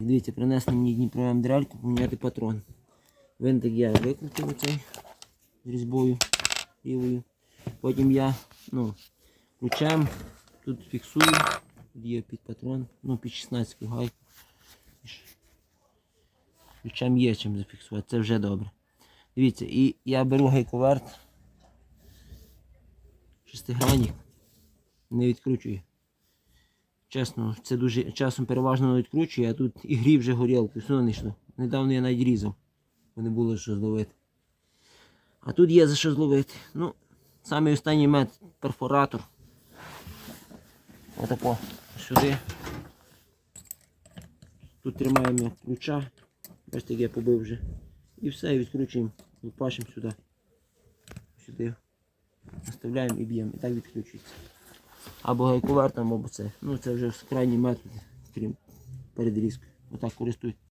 Дивіться, принесли мені Дніпро дрельку поміняти патрон. Винтик я викрутив оцей з різьбою лівою. Потім я ну, ключем тут фіксую. Є під патрон, ну під 16 гайку. Ключем є чим зафіксувати, це вже добре. Дивіться, і я беру гайковерт. Шестигранник. Не відкручую. Чесно, це дуже часом переважно не відкручую, а тут і грів вже горілку, все не йшло. Недавно я навіть різав, бо не було що зловити. А тут є за що зловити. Ну, самий останній метод перфоратор. Отако. Сюди. Тут тримаємо ключа. Бачите, як я побив вже. І все, і відкручуємо. Лупашимо сюди. Сюди. Наставляємо і б'ємо. І так відключується. Або гайковертом, або це. Ну це вже крайній метод, крім передрізки. Отак користують.